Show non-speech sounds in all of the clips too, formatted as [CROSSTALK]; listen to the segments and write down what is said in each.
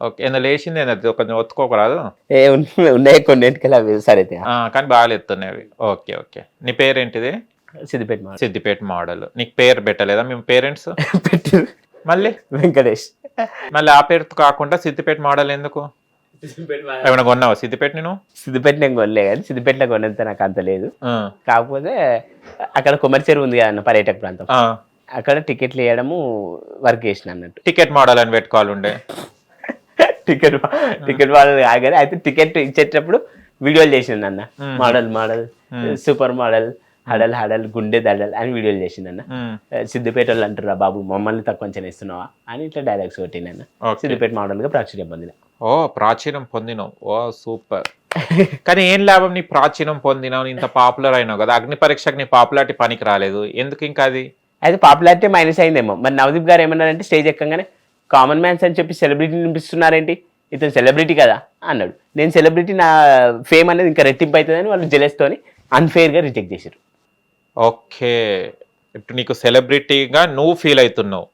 Okay ఏదో లేచింది ఏందో కొంచెం ఒత్తుకోకరాదు ఏ ఉన్న- ఉన్నాయి అవి సరే అయితే ఆ, కానీ బాగా ఎత్తున్నాయి అవి ఓకే ఓకే. నీ పేరేంటిది? సిద్దిపేట మాట సిద్దిపేట మోడల్. నీకు పేరు పెట్టలేదా మీ పేరెంట్స్? [LAUGHS] పెట్టు మళ్ళీ? వెంకటేష్. మళ్ళీ ఆ పేరుతో కాకుండా సిద్దిపేట మోడల్ ఎందుకు? ఏమైనా కొన్నావా సిద్దిపేట నేను సిద్దిపేట నేను కొనలే కానీ సిద్దిపేటలో కొనేంత నాకు అంత లేదు. ఆ, కాకపోతే అక్కడ కొమ్మరి చెరువు ఉంది కదా పర్యాటక ప్రాంతం. ఆ, అక్కడ టికెట్లు వేయడము వర్క్ చేసిన అన్నట్టు. టికెట్ మోడల్ అని పెట్టుకోవాలి ఉండే టికెట్ టికెట్ మోడల్ కాగానే అయితే టికెట్ ఇచ్చేటప్పుడు వీడియోలు చేసిండు అన్న మోడల్ మోడల్. సూపర్ మోడల్ హడల్ హడల్ గుండె దడల్ అని వీడియోలు ఉమ్, సిద్దిపేట వాళ్ళు అంటారా బాబు మమ్మల్ని తక్కువ ఇస్తున్నావా అని ఇట్లా డైలాగ్స్ కొట్టినన్న. సిద్దిపేట మోడల్గా ప్రాచుర్యం పొందిన. ఓ ప్రాచీనం పొందినావు. ఓ సూపర్. కానీ ఏం లాభం నీ ప్రాచీనం పొందినావు? ఇంత పాపులర్ అయినావు కదా. అగ్ని పరీక్షకు నీ పాపులారిటీ పనికి రాలేదు. ఎందుకు ఇంకా అది? అయితే పాపులారిటీ మైనస్ అయిందేమో. మరి నవదీప్ గారు ఏమన్నారంటే స్టేజ్ ఎక్కగానే కామన్ మ్యాన్స్ అని చెప్పి సెలబ్రిటీ నింపిస్తున్నారేంటి? ఇతను సెలబ్రిటీ కదా అన్నాడు. నేను సెలబ్రిటీ నా ఫేమ్ అనేది ఇంకా రెట్టింపు అవుతుందని వాళ్ళు జెలెస్తోని అన్ఫేర్గా రిజెక్ట్ చేశారు. ఓకే. ఇప్పుడు నీకు సెలబ్రిటీగా నువ్వు ఫీల్ అవుతున్నావు.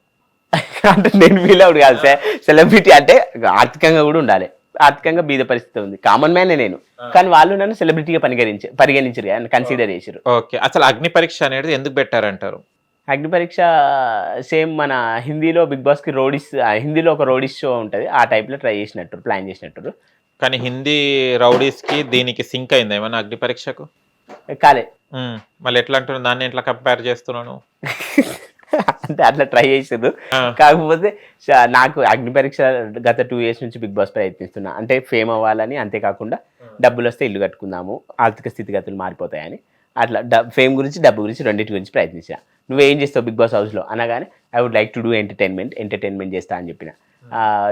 [LAUGHS] అంటే నేను ఫీల్ అవుడు కాదు సార్. సెలబ్రిటీ అంటే ఆర్థికంగా కూడా ఉండాలి. ఆర్థికంగా బీద పరిస్థితి ఉంది. కామన్ మ్యానే నేను. కానీ వాళ్ళు నన్ను సెలబ్రిటీగా పరిగణించి పరిగణించారు కదా కన్సిడర్ చేశారు ఓకే. అసలు అగ్ని పరీక్ష అనేది ఎందుకు పెట్టారంటారు? అగ్ని పరీక్ష సేమ్ మన హిందీలో బిగ్ బాస్కి రోడిస్ హిందీలో ఒక రోడిస్ షో ఉంటుంది. ఆ టైప్లో ట్రై చేసినట్టు ప్లాన్ చేసినట్టు. కానీ హిందీ రౌడీస్కి దీనికి సింక్ అయింది ఏమన్నా అగ్ని పరీక్షకు? కాలే. మళ్ళీ ఎట్లా అంటున్నావు? దాన్ని ఎట్లా కంపేర్ చేస్తున్నాను అంటే అట్లా ట్రై చేసారు ఆ. కాకపోతే నాకు అగ్ని పరీక్ష గత టూ ఇయర్స్ నుంచి బిగ్ బాస్ ప్రయత్నిస్తున్నా. అంటే ఫేమ్ అవ్వాలని అంతేకాకుండా డబ్బులు వస్తే ఇల్లు కట్టుకుందాము ఆర్థిక స్థితిగతులు మారిపోతాయని. అట్లా ఫేమ్ గురించి డబ్బు గురించి రెండింటి గురించి ప్రయత్నించా. నువ్వేం చేస్తావు బిగ్ బాస్ హౌస్లో? అనగానే I would like to do entertainment entertainment చేస్తా అని చెప్పిన.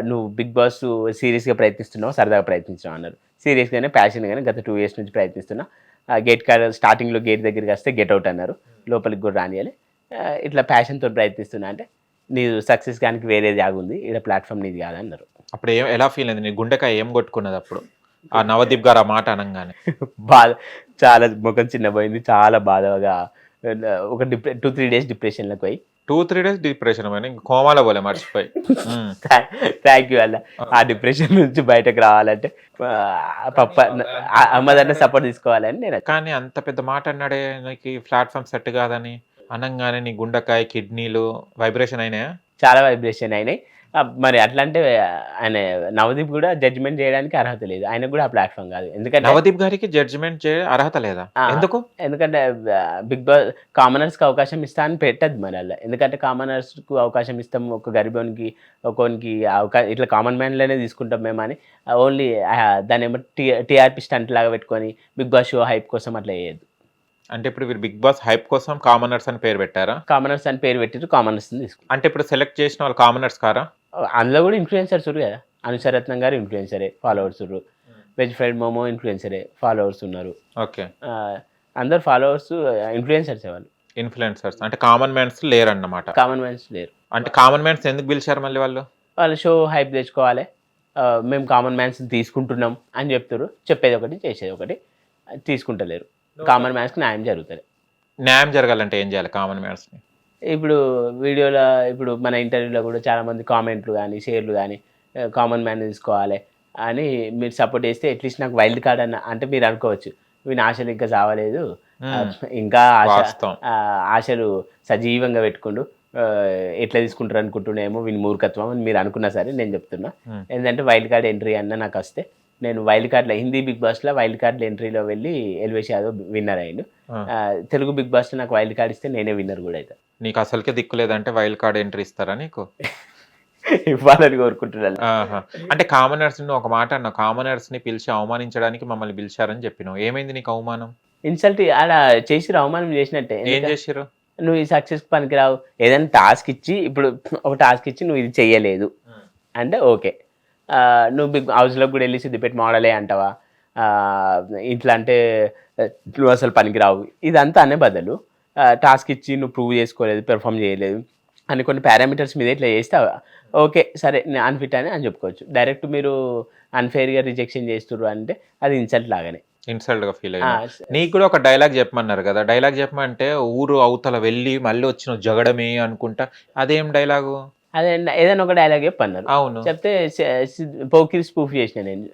నువ్వు బిగ్ బాస్ సీరియస్గా ప్రయత్నిస్తున్నావు? సరదాగా ప్రయత్నించినావు అన్నారు. సీరియస్గానే ప్యాషన్గానే గత టూ ఇయర్స్ నుంచి ప్రయత్నిస్తున్నా. గేట్ కార్ స్టార్టింగ్లో గేట్ దగ్గరికి వస్తే గెట్ అవుట్ అన్నారు. లోపలికి కూడా రానియాలి ఇట్లా ప్యాషన్తో ప్రయత్నిస్తున్నా అంటే నీది సక్సెస్ కానీ వేరే జాగా ఉంది ఇక్కడ ప్లాట్ఫామ్ నీది కాదన్నారు అప్పుడు ఏం ఎలా ఫీల్ అయింది? నీ గుండెకాయ ఏం కొట్టుకున్నది అప్పుడు? ఆ నవదీప్ గారు ఆ మాట అనగానే. బాధ చాలా ముఖం చిన్నపోయింది చాలా బాధగా ఒక డిప్రె టూ త్రీ డేస్ డిప్రెషన్లోకి పోయి. టూ త్రీ డేస్ డిప్రెషన్ పోయినా ఇంకా కోమాలో పోలే మర్చిపోయి. థ్యాంక్ యూ అల్ల ఆ. డిప్రెషన్ నుంచి బయటకు రావాలంటే పప్ప అమ్మదన్న సపోర్ట్ తీసుకోవాలని నేను కానీ అంత పెద్ద మాట అన్నాడే నీకు ప్లాట్ఫామ్ సెట్ కాదని అనగానే నీ గుండెకాయ కిడ్నీలు వైబ్రేషన్ అయినాయా? చాలా వైబ్రేషన్ అయినాయి. మరి అట్లా అంటే ఆయన నవదీప్ కూడా జడ్జిమెంట్ చేయడానికి అర్హత లేదు. ఆయన కూడా ఆ ప్లాట్ఫామ్ కాదు. ఎందుకంటే నవదీప్ గారికి జడ్జిమెంట్ చే అర్హత లేదా. ఎందుకు? ఎందుకంటే బిగ్ బాస్ కామనర్స్కి అవకాశం ఇస్తా అని పెట్టద్దు మరి అలా. ఎందుకంటే కామనర్స్కు అవకాశం ఇస్తాం. ఒక గరిబోనికి ఒకనికి అవకాశం ఇట్లా కామన్ మ్యాన్లోనే తీసుకుంటాం మేము అని ఓన్లీ దాని ఏమో టీఆర్పీ స్టంట్ లాగా పెట్టుకొని బిగ్ బాస్ షో హైప్ కోసం అట్లా చేయొద్దు. అంటే ఇప్పుడు వీరు బిగ్ బాస్ హైప్ కోసం కామనర్స్ అని పేరు పెట్టారా? కామనర్స్ అని పేరు పెట్టిరు కామనర్స్ తీసుకుంటాం అంటే ఇప్పుడు సెలెక్ట్ చేసిన వాళ్ళు కామనర్స్ కారా? అందులో కూడా ఇన్ఫ్లుయెన్సర్స్ ఉన్నారు కదా. అనుసరత్నం గారు ఇన్ఫ్లుయెన్సరే ఫాలోవర్స్ ఉన్నారు. వెజ్ ఫ్రైడ్ మోమో ఇన్ఫ్లుయెన్సరే ఫాలోవర్స్ ఉన్నారు. ఓకే. అందరు ఫాలోవర్స్ ఇన్ఫ్లుయెన్సర్స్ వాళ్ళు. ఇన్ఫ్లుయెన్సర్స్ అంటే కామన్ మ్యాన్స్ లేరన్నమాట. కామన్ మ్యాన్స్ లేరు. అంటే కామన్ మ్యాన్స్ ఎందుకు పిలిచారు మళ్ళీ వాళ్ళు? వాళ్ళ షో హైప్ తెచ్చుకోవాలి. మేము కామన్ మ్యాన్స్ తీసుకుంటున్నాం అని చెప్తారు. చెప్పేది ఒకటి చేసేది ఒకటి తీసుకుంటలేరు. కామన్ మ్యాన్స్కి న్యాయం జరుగుతుంది. న్యాయం జరగాలంటే ఏం చేయాలి కామన్ మ్యాన్స్ని? ఇప్పుడు వీడియోలో ఇప్పుడు మన ఇంటర్వ్యూలో కూడా చాలామంది కామెంట్లు కానీ షేర్లు కానీ కామన్ మ్యాన్ తీసుకోవాలి అని మీరు సపోర్ట్ చేస్తే అట్లీస్ట్ నాకు వైల్డ్ కార్డ్ అన్న అంటే మీరు అనుకోవచ్చు వీని ఆశలు ఇంకా చావలేదు. ఇంకా ఆశ ఆశలు సజీవంగా పెట్టుకుంటూ ఎట్లా తీసుకుంటారు అనుకుంటున్నామో వీని మూర్ఖత్వం అని మీరు అనుకున్నా సరే నేను చెప్తున్నా. ఏంటంటే వైల్డ్ కార్డ్ ఎంట్రీ అన్న నాకు వస్తే నేను వైల్డ్ కార్డ్లో హిందీ బిగ్ బాస్లో వైల్డ్ కార్డ్ ఎంట్రీలో వెళ్ళి ఎల్వేష్ యాదవ్ విన్నర్ అయ్యిండు. తెలుగు బిగ్ బాస్లో నాకు వైల్డ్ కార్డ్ ఇస్తే నేనే విన్నర్ కూడా అవుతాను నీకు అసలుకే దిక్కు లేదంటే వైల్డ్ కార్డ్ ఎంట్రీ ఇస్తారా నీకు? ఇవ్వాలని కోరుకుంటున్నాను. ఆహా. అంటే కామనర్స్ నువ్వు ఒక మాట అన్నావు. కామనర్స్ని పిలిచి అవమానించడానికి మమ్మల్ని పిలిచారని చెప్పినావు. ఏమైంది నీకు అవమానం? ఇన్సల్ట్ ఆడ చేసి అవమానం చేసినట్టే. ఏం ఎందుకంటే చేసిర్రు? నువ్వు ఈ సక్సెస్ పనికిరావు. ఏదైనా టాస్క్ ఇచ్చి ఇప్పుడు ఒక టాస్క్ ఇచ్చి నువ్వు ఇది చెయ్యలేదు అంటే ఓకే. ఆ, నువ్వు బిగ్ హౌస్లో కూడా వెళ్ళి సిద్దిపేట మోడలే అంటావా? ఆ, ఇట్లా అంటే ఆ, నువ్వు అసలు పనికిరావు. ఇదంతా అనే బదులు. టాస్క్ ఇచ్చి నువ్వు ప్రూవ్ చేసుకోలేదు పెర్ఫామ్ చేయలేదు అని కొన్ని పారామీటర్స్ మీద ఇట్లా చేస్తావా ఓకే సరే నేను అన్ఫిట్ అని అని చెప్పుకోవచ్చు. డైరెక్ట్ మీరు అన్ఫేర్గా రిజెక్షన్ చేస్తుర్రు అంటే అది ఇన్సల్ట్ లాగానే. ఇన్సల్ట్గా ఫీల్ అయ్యా నీకు కూడా ఒక డైలాగ్ చెప్పమన్నారు కదా డైలాగ్ చెప్పమంటే ఊరు అవతల వెళ్ళి మళ్ళీ వచ్చిన జగడమే అనుకుంటా అదేం డైలాగు అదే ఏదైనా ఒక డైలాగ్ చెప్పన్నారు అవును. చెప్తే పోకిరి స్పూఫ్ చేసిన నేను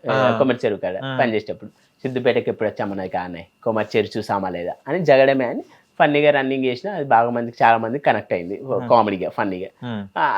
చెరువు కాడ ఆ. పని చేసేటప్పుడు సిద్దిపేటకి ఎప్పుడు వచ్చామన్నా కానే కొమ్మరి చెరు చూసామా లేదా అని జగడమే అని ఫన్నీగా రన్నింగ్ చేసిన అది బాగా మందికి చాలా మందికి కనెక్ట్ అయింది. కామెడీగా ఫన్నీగా.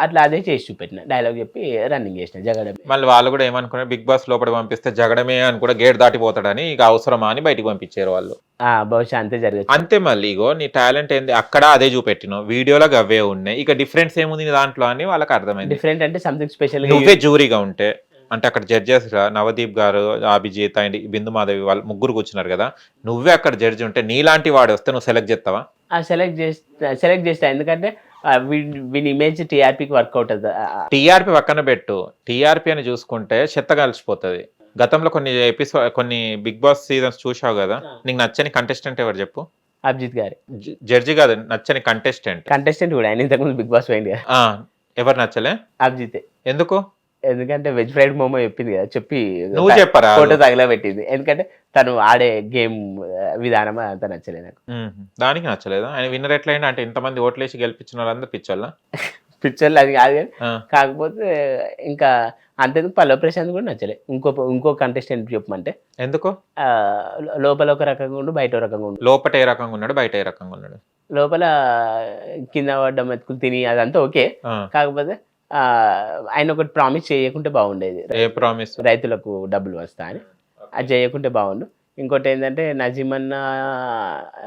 అట్లా అదే చేసి చూపెట్టిన. డైలాగ్ చెప్పి రన్నింగ్ చేసిన జగడమే. మళ్ళీ వాళ్ళు కూడా ఏమనుకున్నారు బిగ్ బాస్ లోపల పంపిస్తే జగడమే అని కూడా గేట్ దాటిపోతాడని ఇక అవసరమా అని బయటికి పంపించారు వాళ్ళు. ఆ, బహుశా అంతే జరగచ్చు. అంతే మళ్ళీ ఇగో నీ టాలెంట్ ఏంది? అక్కడ అదే చూపెట్టినావు వీడియోలో అవే ఉన్నాయి. ఇక డిఫరెన్స్ ఏముంది నీ దాంట్లో అని వాళ్ళకి అర్థమైంది. డిఫరెంట్ అంటే సంథింగ్ స్పెషల్ నువ్వే జూరీగా ఉంటే. అంటే అక్కడ జడ్జెస్ నవదీప్ గారు అభిజిత్ అండ్ బిందు మాధవి వాళ్ళు ముగ్గురు కూర్చున్నారు కదా. నువ్వే అక్కడ జడ్జి ఉంటే నీలాంటి వాడు వస్తే నువ్వు సెలెక్ట్ చేస్తావా? సెలెక్ట్ చేస్తా సెలెక్ట్ చేస్తా. ఎందుకంటే వీని ఇమేజ్ టీఆర్పీకి వర్కౌట్ అవుతుంది. టీఆర్పీ పక్కన పెట్టు. టీఆర్పీ అని చూసుకుంటే చెత్త కలిసిపోతుంది. గతంలో కొన్ని ఎపిసోడ్ కొన్ని బిగ్ బాస్ సీజన్స్ చూసావు కదా? నీకు నచ్చని కంటెస్టెంట్ ఎవరు చెప్పు? అభిజిత్ గారి. జడ్జి కాదు నచ్చని కంటెస్టెంట్ కంటెస్టెంట్ కూడా ఆయన ఇంతకుముందు బిగ్ బాస్ పోయింది ఎవరు నచ్చలే? అభిజిత్. ఎందుకు? ఎందుకంటే వెజ్ ఫ్రైడ్ మోమో చెప్పింది కదా చెప్పి నువ్వు చెప్పరా? ఫోటో తగలబెట్టింది ఎందుకంటే తను ఆడే గేమ్ విధానం అంత నచ్చలేదు నాకు. దానికి నచ్చలేదా? ఆయన విన్నర్ ఎట్లయినా అంటే ఇంతమంది ఓట్లేసి గెలిపించిన వాళ్ళందరూ పిచ్చోళ్ళ? [LAUGHS] పిక్చర్లు అది కాదు కాకపోతే ఇంకా అంతేందుకు పల్లవ ప్రశాంత్ కూడా నచ్చలే. ఇంకో ఇంకో కంటెస్టెంట్ చెప్పమంటే. ఎందుకు? లోపల ఒక రకంగా ఉండు బయట ఒక రకంగా ఉండు. లోపట ఏ రకంగా ఉన్నాడు బయట ఏ రకంగా ఉన్నాడు? లోపల కింద పడ్డ మెతుకులు తిని అదంతా ఓకే. కాకపోతే ఆయన ఒకటి ప్రామిస్ చేయకుంటే బాగుండేది. ఏ ప్రామిస్ రైతులకు డబ్బులు వస్తా అని. అది చేయకుంటే బాగుండు. ఇంకోటి ఏంటంటే నజీమన్న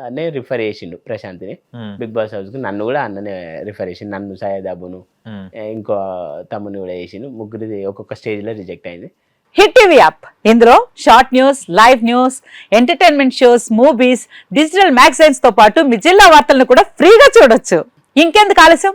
అనే రిఫర్ చేసిండు ప్రశాంత్ని. బిగ్ బాస్ హౌస్కి నన్ను కూడా అన్ననే రిఫర్ చేసిండు. నన్ను సయ్యద్ అబును ఏ, ఇంకో తమ్ముని కూడా చేసిండు. ముగ్గురిది ఒక్కొక్క స్టేజ్లో రిజెక్ట్ అయింది. హిట్ టీవీ యాప్ ఇందులో short news live news entertainment shows movies digital మ్యాగజైన్స్తో పాటు మీ జిల్లా వార్తలను కూడా ఫ్రీగా చూడొచ్చు. ఇంకెందుకు ఆలస్యం?